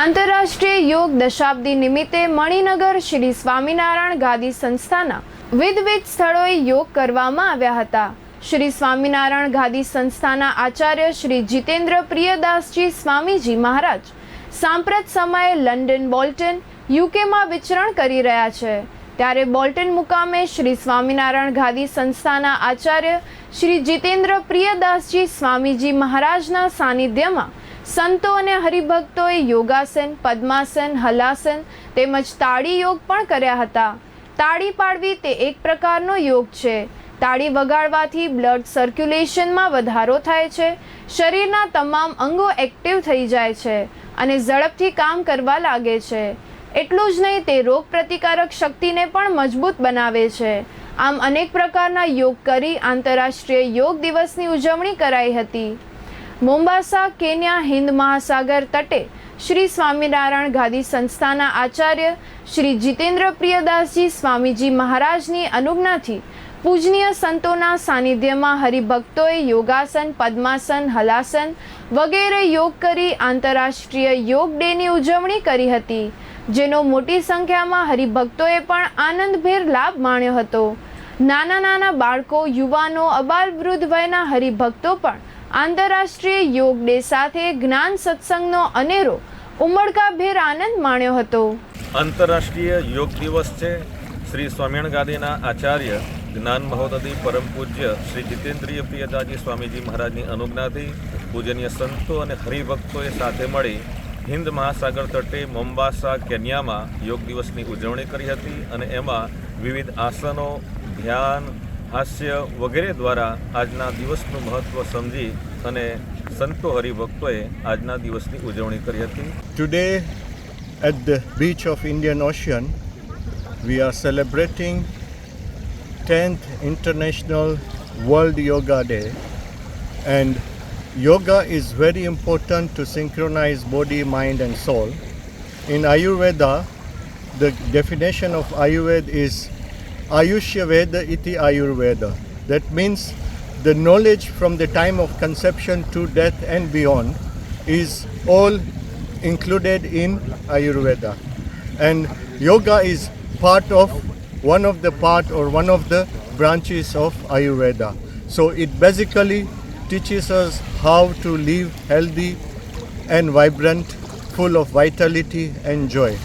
આંતરરાષ્ટ્રીય યોગ દશાબ્દી નિમિત્તે મણિનગર શ્રી સ્વામિનારાયણ ગાદી સંસ્થાના વિવિધ સ્થળોએ યોગ કરવામાં આવ્યા હતા. શ્રી સ્વામિનારાયણ ગાદી સંસ્થાના આચાર્ય શ્રી જીતેન્દ્ર પ્રિયદાસજી સ્વામીજી મહારાજ સાંપ્રત સમયે લંડન બોલ્ટન યુકેમાં વિચરણ કરી રહ્યા છે. ત્યારે બોલ્ટન મુકામે શ્રી સ્વામિનારાયણ ગાદી સંસ્થાના આચાર્ય શ્રી જીતેન્દ્ર પ્રિયદાસજી સ્વામીજી મહારાજના સાનિધ્યમાં સંતો અને હરિભક્તોએ યોગાસન, પદ્માસન, હલાસન તેમજ તાળી યોગ પણ કર્યા હતા. તાળી પાડવી તે એક પ્રકારનો યોગ છે. તાળી વગાડવાથી બ્લડ સર્ક્યુલેશનમાં વધારો થાય છે. શરીરના તમામ અંગો એક્ટિવ થઈ જાય છે અને ઝડપથી કામ કરવા લાગે છે. એટલું જ નહીં, તે રોગ પ્રતિકારક શક્તિને પણ મજબૂત બનાવે છે. આમ અનેક પ્રકારના યોગ કરી આંતરરાષ્ટ્રીય યોગ દિવસની ઉજવણી કરાઈ હતી. મોમ્બાસા, કેન્યા, હિન્દ મહાસાગર તટે શ્રી સ્વામિનારાયણ ગાદી સંસ્થાના આચાર્ય શ્રી જીતેન્દ્ર પ્રિયદાસજી સ્વામીજી મહારાજની અનુજ્ઞાથી પૂજનીય સંતોના સાનિધ્યમાં હરિભક્તોએ યોગાસન, પદ્માસન, હલાસન વગેરે યોગ કરી આંતરરાષ્ટ્રીય યોગ ડેની ઉજવણી કરી હતી, જેનો મોટી સંખ્યામાં હરિભક્તોએ પણ આનંદભેર લાભ માણ્યો હતો. નાના નાના બાળકો, યુવાનો, અબાલ વૃદ્ધ વયના હરિભક્તો પણ આંતરરાષ્ટ્રીય યોગ ડે સાથે જ્ઞાન સત્સંગનો અનેરો ઉમળકાભેર આનંદ માણ્યો હતો. આંતરરાષ્ટ્રીય યોગ દિવસ છે. શ્રી સ્વામિનારાયણ ગાદીના આચાર્ય જ્ઞાન મહોદધિ પરમ પૂજ્ય શ્રી જીતેન્દ્રિય પ્રિયદાજી સ્વામીજી મહારાજની અનુજ્ઞાથી પૂજનીય સંતો અને હરિભક્તોએ સાથે મળી હિન્દ મહાસાગર તટે મોમ્બાસા કેન્યામાં યોગ દિવસની ઉજવણી કરી હતી અને એમાં વિવિધ આસનો, ધ્યાન હાસ્ય વગેરે દ્વારા આજના દિવસનું મહત્ત્વ સમજી અને સંતો હરિભક્તોએ આજના દિવસની ઉજવણી કરી હતી Today, at the beach of Indian Ocean, we are celebrating 10th International World Yoga Day. And yoga is very important to synchronize body, mind, and soul. In Ayurveda, the definition of Ayurveda is Ayushya Veda iti Ayurveda. That means the knowledge from the time of conception to death and beyond is all included in Ayurveda. And yoga is part of one of the part or one of the branches of Ayurveda. So it basically teaches us how to live healthy and vibrant, full of vitality and joy.